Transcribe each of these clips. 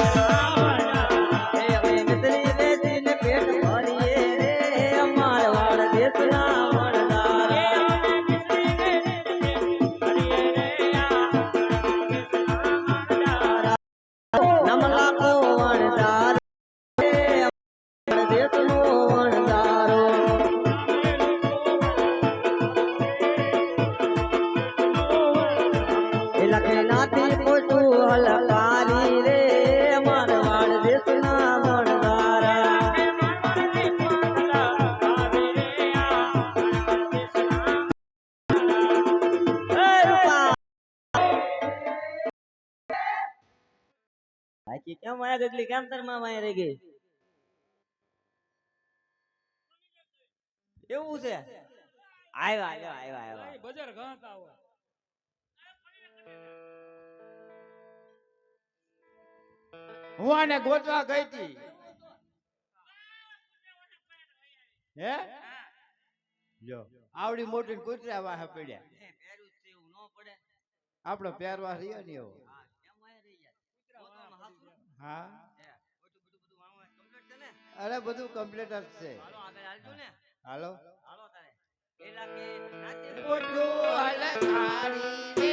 એ બાકી કેમ માયા ગગલી કેમ તારમાં માયા રહી ગઈ? એવું છે? આવ્યા આવ્યા આવ્યા આવ્યા બજાર ઘાટ આવો હું આને ગોતવા ગઈ હતી? હે? જો આવડી મોટી કૂતરા વાહ પડ્યા. આપણો પહેરવા રહ્યો ને એવો. હા? અરે બધું કમ્પ્લીટ જ છે. હાલો હાલો. હલકારી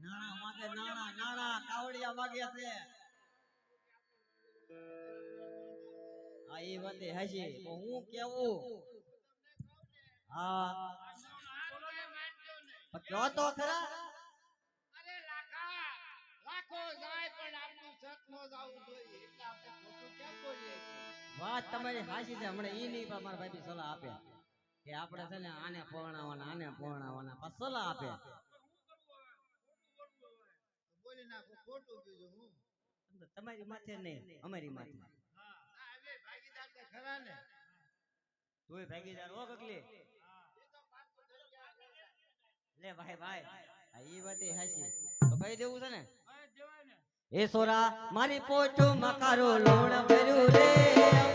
નાણા માગે નાણા નાણા કાવડિયા માગ્યા છે. હા એ વાત પણ હું કેવું? હા. કયો તો ખરા? અરે લાખા લાખો જાય પણ આપણું નો જાવું જોઈએ. એટલે આપણે ખોટું કેમ બોલીએ વાત તમારી હાચી છે. હમણાં ઈ નહીં પણ મારા ભાઈ સલાહ આપે. કે આપણે છે ને આને પહોંચાડવાના આને પહોંચાડવાના પણ સલાહ આપે. નાખો ખોટું કીધું હું. તમારી માથે નહીં અમારી માથે. ભાગીદાર તો ખરા ને. તું ભાગીદાર હો કકલી લે ભાઈ ભાઈ. આ ઈ વાત એ હાચી. તો ભાઈ દેવું છે ને? એ સોરા મારી પોચો મકારો લોણ ભર્યું રે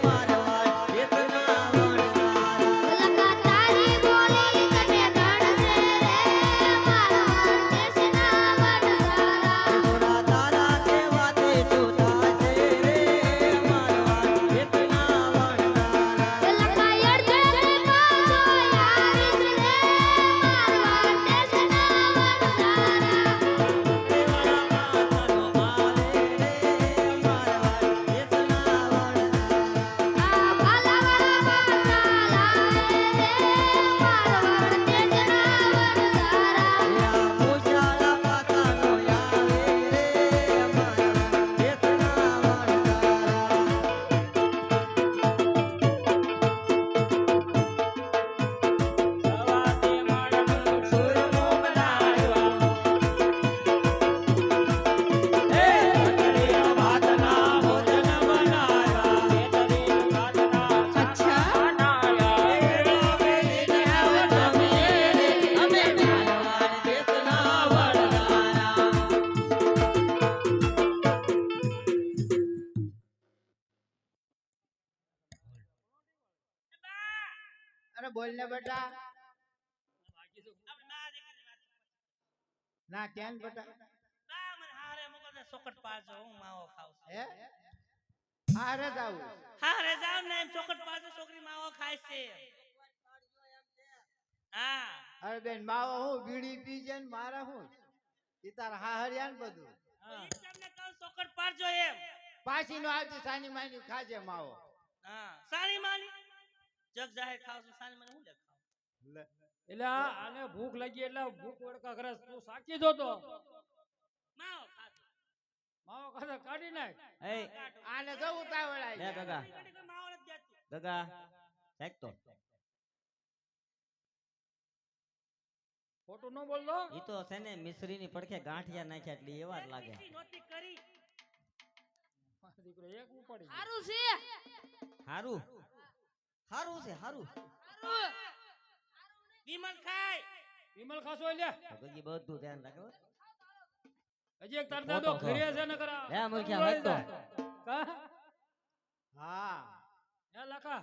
મારવાડ ને બેટા. ના કેમ બેટા ચોકટ પાડજો હું માવો ખાવ હે? હારે જાવ ને એમ ચોકટ પાછો છોકરી માવો ખાય છે. હા. અરે બેન માવો હું બીડી પી ને મારે હું? ઈ તારા હાહરિયા ને બધું. તમને કહું ચોકટ પાડજો એમ. પાછી નો આવતી સાની માની ખાજે માવો. હા. માની? જગ જાહેર ખાવ છું સાની માની હું લે એટલે આને ભૂખ લાગી એટલે ભૂખ વડકા કરે તું સાચી જોતો માવો ખાધો. કાઢી નાખ. એ આને જો ઉતાવળાય લે દેતું ગગા સાહેબ તો. ખોટું ન બોલતો? ઈ તો છે ને મિશ્રીની પડખે ગાંઠિયા નાખ્યા એટલે એવા જ લાગે. દીકરો એક ઉપાડી સારું છે. સારું સારું છે સારું સારું વિમલ ખાય. વિમલ ખાસો લ્યા. ભગતજી બધું ધ્યાન રાખો હજી એક તરતા ખોટો ઘરે છે ને કરા. હે મૂર્ખ્યા વાત તો કા? હા. હે લખા.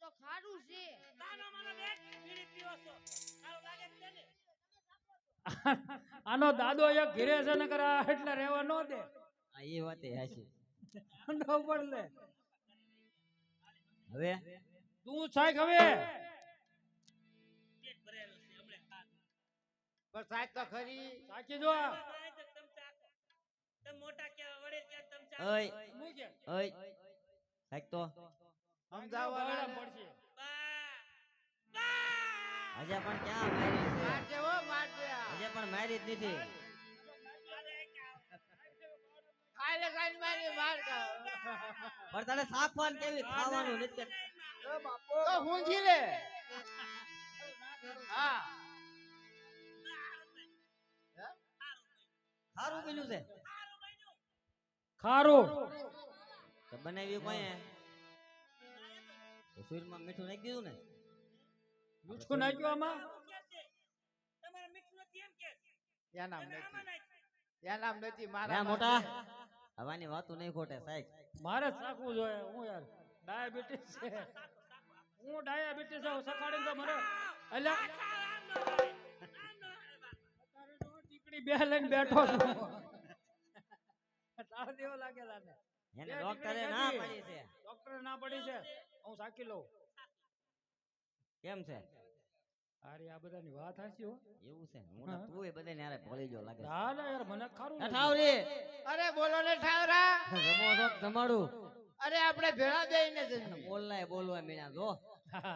તો ખારું છે. તાનો માનો બેટ પીડી પીવો છો. સારું લાગે છે ને? આનો દાદો એક ઘરે છે ને કરા એટલે રહેવા નો દે. આ એ વાતે હાચી. ન પડલે. હવે? તું છાય હવે. પણ સાહેબ તો ખરી. સાચી જો. મારે તો તમ મોટા કેવા વડે ક્યાં તમ ચાખો ઓય. મૂકે. ઓય સાહેબ તો. સમજાવવાના પડશે. બા બા હજે પણ ક્યાં મારી છે? મારજે હો મારજે હજે પણ મારી જ નથી. મારી માર પણ તને સાફવાન કેવી ખાવાનું નથી તો ઊંઘી લે? હા. સારું બન્યું છે. ખારું. તો બનાવ્યું કોઈ તો સુરમાં મીઠું નાખી દીધું ને? મીઠું નાખ્યું આમાં? તમારે મીઠું નથી એમ કે. યા નામ નથી. નાખ. નામ નથી મારા મોટા. હવાની વાતો નહીં ખોટે સાહેબ. મારે જ જોઈએ હું યાર. ડાયાબિટીસ છે. હું ડાયાબિટીસ છે સકાળીને તો મને અલ્યા બે લઈને બેઠો છું. તાવ દેવો લાગેલા ને. એને ડોક્ટરે ના પડી છે. ડોક્ટરે ના પડી છે? હું સાકી લઉં. કેમ છે? અરે આ બધાની વાત હાચી હો. એવું છે? હું તો તું એ બધાને હારે ભળી જો લાગે ના ના યાર મને ખારું ઠાવરી અરે બોલો ને ઠાવરા. જમો છો જમાડું અરે આપણે ભેળા બેહીને જઈએ. બોલનાય બોલવા મીણા જો.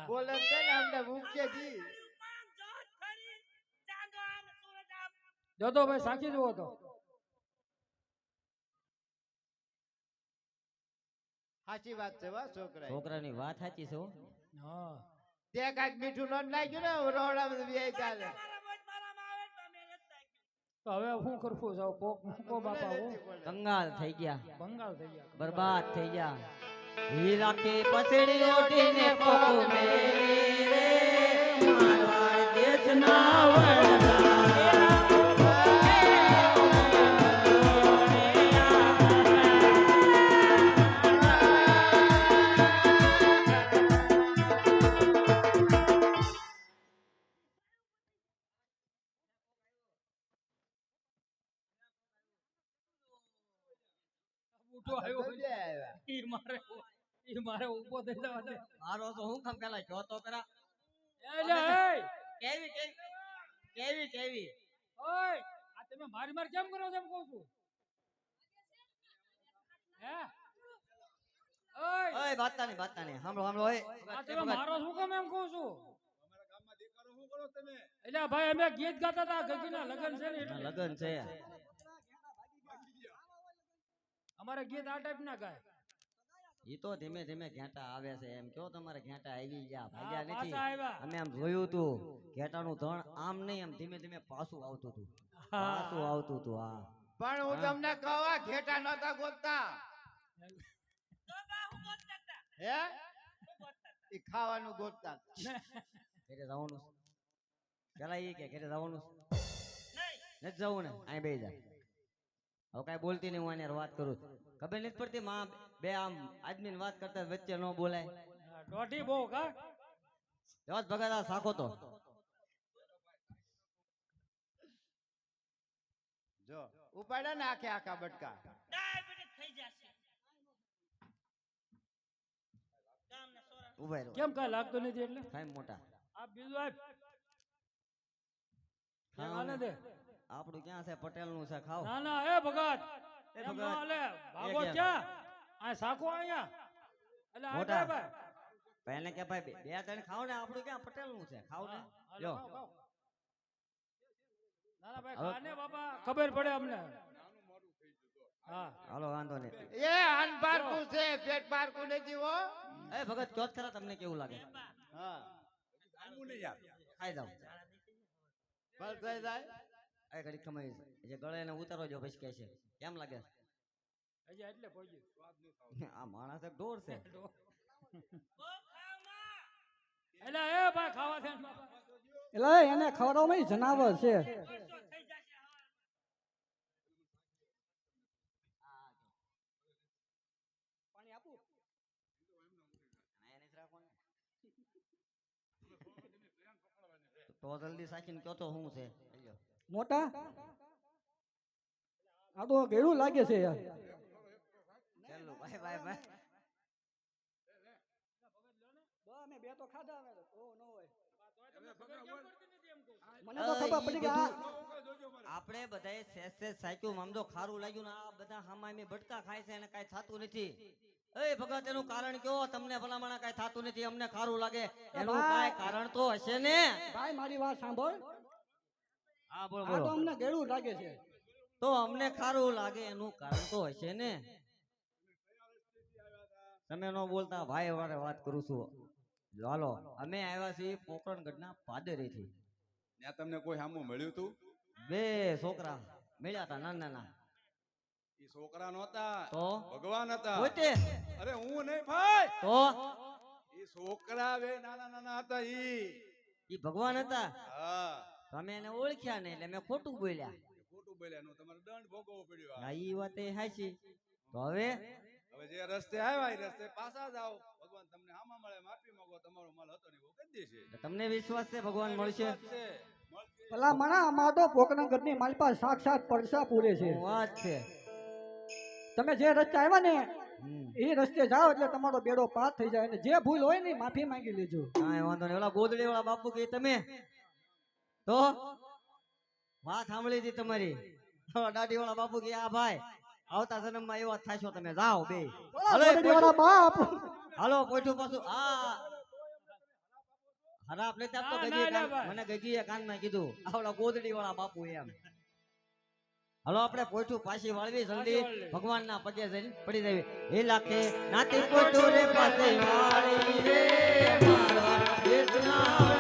બોલે છે ને અમને મુખ્ય જી આમ જોત ખરી. ચાંદો આમ, સૂરજ આમ. જોતો ભાઈ સાચી જુઓ તો. સાચી વાત છે વા છોકરા છોકરાની વાત સાચી છે હા. તે કાંઈક મીઠું ન નાખ્યું ને રોડા બે ચાલે. મારા મોજ મારામાં આવે તો અમે નથી નાખ્યું. તો હવે હું કરવું જાવ કોક મૂકો બાપા હું? કંગાલ થઈ ગયા. બંગાળ થઈ ગયા બરબાદ થઈ ગયા. હીરા કે પછડી ઓટીને કોક મેરી રે. મારવા દેશ ના વડલા બુઢો આવ્યો ઈ મારે ઈ મારે ઊભો થઈ જવા દે. મારો તો હું કામ પેલા જોતો કરા એટલે કેવી કેવી? કેવી કેવી? ઓય! આ તમે મારી મારી કેમ કરો છો એમ કહું છું. હે? ઓય! ઓય બાતાની બાતાની સાંભળો સાંભળો ઓય. આ તમે મારો શું કામ એમ કહું છું? એટલે ભાઈ અમે ગીત ગાતા હતા ગગીના લગન છે ને એટલે. લગન છે. અમારે ગીત આ ટાઈપ ના ગાય. એ તો ધીમે ધીમે ઘેટા આવે છે એમ. કયો તમારે ઘેટા આવી ગયા ભાગ્યા નથી? અમે આમ જોયું તું ઘેટાનું ધણ આમ નહીં આમ ધીમે ધીમે પાછું આવતું હતું પાછું આવતું હતું હા. પણ હું તમને કહવા ઘેટા નતા ગોતતા. હું? ગોતતા હતા. હે હું ગોતતા હતા. ઈ ખાવાનું ગોતતા ઘરે જવાનું પેલા એ કે ઘરે જવાનું નહીં. નથી જવું ને અહીં બે જા. હવે કાંઈ બોલતી નહીં હું આની હારે વાત કરું છું. ખબર નથી પડતી માં બે આમ આદમીની વાત કરતા વચ્ચે ન બોલાય. હા, દોઢી બહુ કા? એવા જ ભગત આ સાખો તો. જો ઉપાડ્યા ને આખે આખા બટકા. ડાયાબિટીસ થઈ જશે. ગામના છોરા ઊભા રહો. કેમ કઈ લાગતું નથી એટલે? ખાઈ મોટા. આ બીજું આપ ખાઓ આને ને. દે. આપણું ક્યાં છે? પટેલનું છે ખાઓ. ના ના એ ભગત. એ એમ ન ભગત. હાલે ભાગો કેમ? ક્યાં? આ સાખો અહીંયા. એટલે આ મોટા. ભાઈ પણ એને કે ભાઈ બે બે ત્રણ ખાવ ને આપણું ક્યાં? પટેલનું છે. ખાવ ને. હા, લ્યો. ખાઓ, ખાઓ. ના ના ભાઈ હવે- ખાને બાપા ખબર પડે અમને. હા. હાલો વાંધો નહીં. એ અન પારકું છે પેટ પારકું નથી હો એ ભગત ચોથ ખરા તમને કેવું લાગે? હા. ખાઈ જાવ બસ થઈ જાય. એ ઘડી ખમાઈ જે ગળે એને ઉતારો જો પછી કહે છે. કેમ લાગે? હજી એટલે પહોંચી આ માણસ એક ઢોર છે. ખાવામાં. એટલે એ ભાઈ ખાવા છે. એટલે એને ખવડાવવામાં જનાવર છે. તો જલ્દી સાચીને કયો તો શું છે. મોટા? આ તો ઘેડું લાગે છે યાર. ચાલો અમે બે તો ખાધા અમે ન હોય. આપણે બધાએ સેજ સેજ સાચું ખારું લાગ્યું ને આ બધા હામામી ભટકા ખાય છે અને કાંઈ થાતું નથી. એ ભગત એનું કારણ કયો? તમને ભલામણા કઈ થાતું નથી અમને ખારું લાગે. એનું કઈ કાંઈ કારણ તો હશે ને? ભાઈ મારી વાત સાંભળ. હા બોલો આ તો અમને ગેડું લાગે છે. તો અમને ખારું લાગે એનું કારણ તો હશે ને. તમે ન બોલતા ભાઈ વારે વાત કરું છું. હાલો અમે આવ્યા છીએ પોકરણગઢના પાદરેથી. ત્યાં તમને કોઈ સામું મળ્યું હતું બે છોકરા મળ્યા હતા નાના નાના. એ છોકરા નહોતા તો? ભગવાન હતા. પોતે અરે હું નહીં ભાઈ! તો? એ છોકરા બે નાના નાના હતા ઈ. ઈ ભગવાન હતા? હા. તમે એને ઓળખ્યા નહીં એટલે મેં ખોટું બોલ્યા. ખોટું બોલ્યા નું તમારે દંડ ભોગવવો પડ્યો. હા ઈ વાત એ હાચી. તો હવે? હવે જે રસ્તે આવ્યા એ રસ્તે પાછા જાઓ. ભગવાન તમને આમાં મળે માફી માંગો તમારો માલ હતો ને એવો કરી દેશે. તમને વિશ્વાસ છે ભગવાન મળશે? ભલા મણા અમાર તો મારી પાસે સાક્ષાત પરસા પૂરે છે. વાત છે. તમે જે રસ્તે આવ્યા ને એ રસ્તે જાઓ એટલે તમારો બેડો પાર થઈ જાય અને જે ભૂલ હોય ને માફી માંગી લેજો. કાંઈ વાંધો નહીં. ઓલા ગોદડી વાળા બાપુ કે તમે? તો વાત સાંભળી હતી તમારી. દાઢી વાળા બાપુ કે આ ભાઈ આવતા જન્મમાં એવા થાશો તમે. જાઓ બે. હાલો એ બાપ. હાલો પોઈઠું પાછું. આ ખરાબ નથી આપતો ભાઈ. મને કાનમાં કીધું. આવડા ગોદડી વાળા બાપુ એમ. હલો આપણે પોઠું પાછી વાળવી જલ્દી. ભગવાન ના ભગવાનના પગે જઈને પડી દેવી એ લાખે નાતી પોઠું રે પાસે વાળી રે મારવા દેશના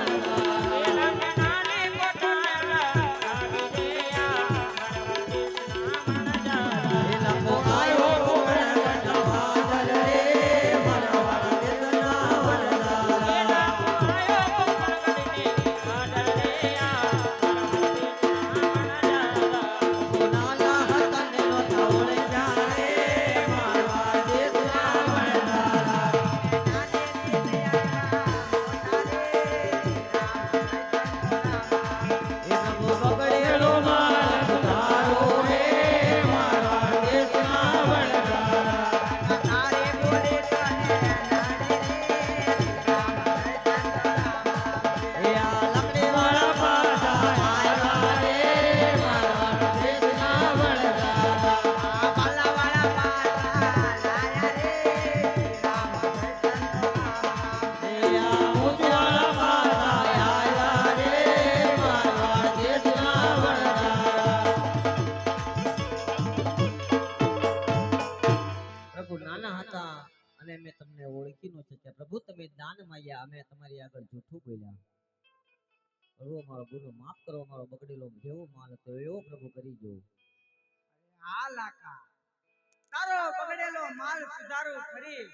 સુધારો ખરી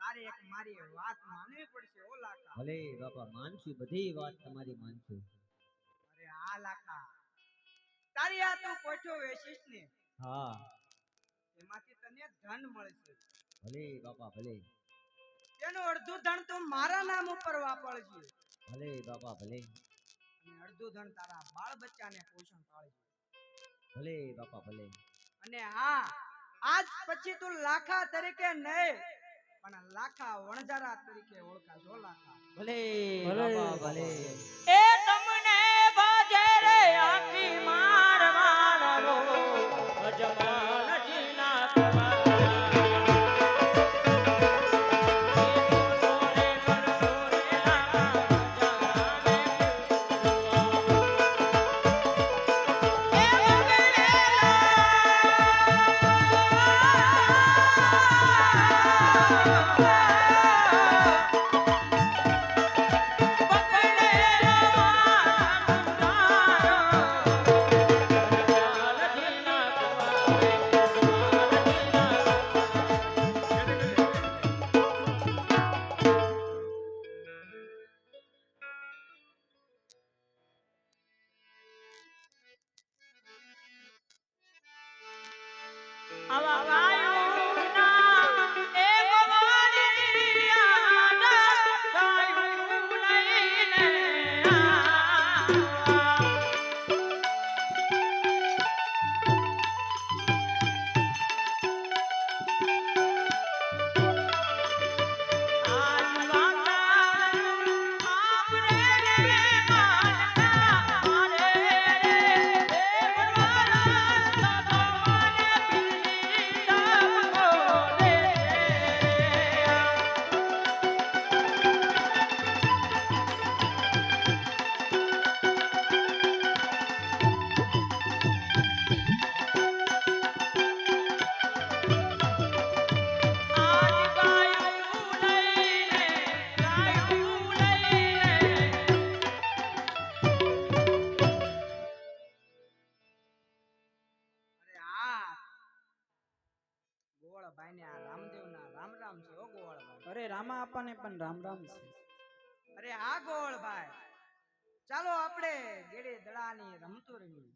તારે એક મારી વાત માનવી પડશે ઓ લાકા. ભલે બાપા માનશું બધી વાત તમારી માનશું. અરે આ લાકા. તારી આ તું પોઠો વેચીશ ને હા. એમાંથી તને ધન મળશે. ભલે બાપા ભલે. તેનું અડધું ધન તો મારા નામ ઉપર વાપરજે. ભલે બાપા ભલે. અને અડધું ધન તારા બાળ બચ્ચાને પોષણ પાળજે ભલે બાપા ભલે. અને હા આજ પછી તું લાખા તરીકે નહીં પણ લાખા વણજારા તરીકે ઓળખાશો લાખા. ભલે. ભલે. ભલે. એ તમને ગોવાળભાઈ ને આ રામદેવ ના રામ રામ છે ઓ ગોવાળભાઈ. અરે રામા આપણને પણ રામ રામ છે. અરે આ ગોવાળભાઈ. ચાલો આપણે ગેડે દડાની રમતો રમી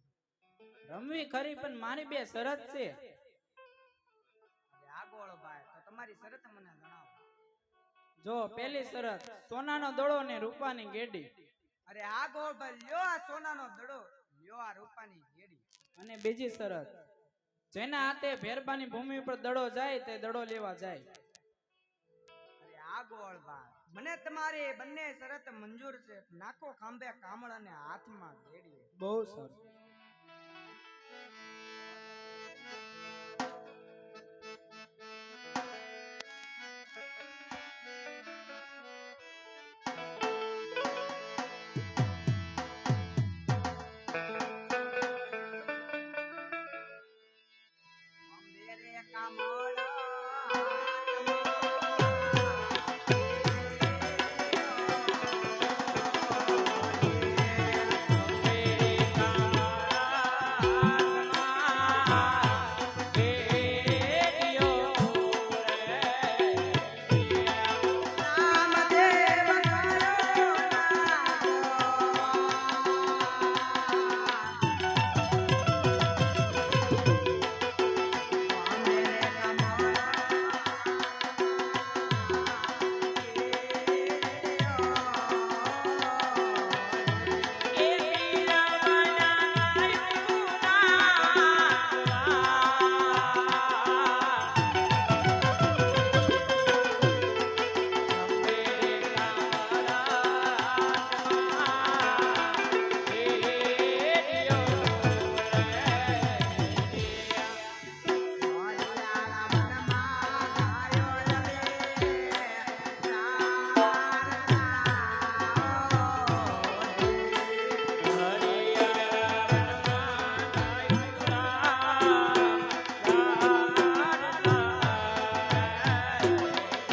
રમવી ખરી પણ મારી બે શરત છે. અરે આ ગોવાળભાઈ તો તમારી શરત મને જણાવો. જો પેલી શરત સોનાનો દડો ને રૂપાની ગેડી. અરે આ ભાઈ લ્યો આ સોનાનો દડો લ્યો આ રૂપાની ગેડી. અને બીજી શરત જેના હાથે ભેરબાની ભૂમિ ઉપર દડો જાય તે દડો લેવા જાય. અરે આ મને તમારી બંને શરત મંજૂર છે. નાખો ખાંભે કામળ અને હાથમાં ગેડી બહુ સરસ.